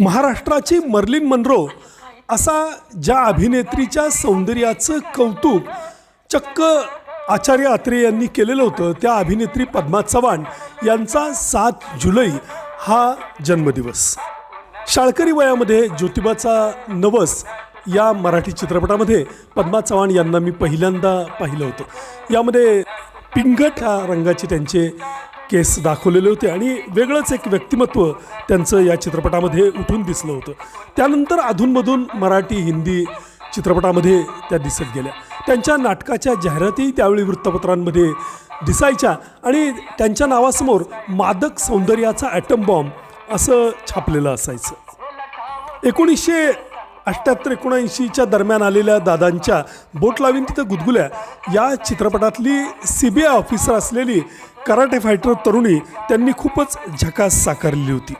महाराष्ट्राची Marilyn Monroe असा ज्या अभिनेत्रीच्या सौंदर्याचं कौतुक चक्क आचार्य अत्रे यांनी केलेलं होतं त्या अभिनेत्री पद्मा चव्हाण यांचा सात जुलै हा जन्मदिवस. शाळकरी वयामध्ये ज्योतिबाचा नवस या मराठी चित्रपटामध्ये पद्मा चव्हाण यांना मी पहिल्यांदा पाहिलं होतं. यामध्ये पिंगट ह्या रंगाचे त्यांचे केस दाखवलेले होते आणि वेगळंच एक व्यक्तिमत्व त्यांचं या चित्रपटामध्ये उठून दिसलं होतं. त्यानंतर अधूनमधून मराठी हिंदी चित्रपटामध्ये त्या दिसत गेल्या. त्यांच्या नाटकाच्या जाहिराती त्यावेळी वृत्तपत्रांमध्ये दिसायच्या आणि त्यांच्या नावासमोर मादक सौंदर्याचा ॲटम बॉम्ब असं छापलेलं असायचं. एकोणीसशे अठ्ठ्याहत्तर एकोणऐंशीच्या दरम्यान आलेल्या दादांच्या बोट लावीन तिथं गुदगुल्या या चित्रपटातली सी बी आय ऑफिसर असलेली कराटे फायटर तरुणी त्यांनी खूपच झकास साकारली होती.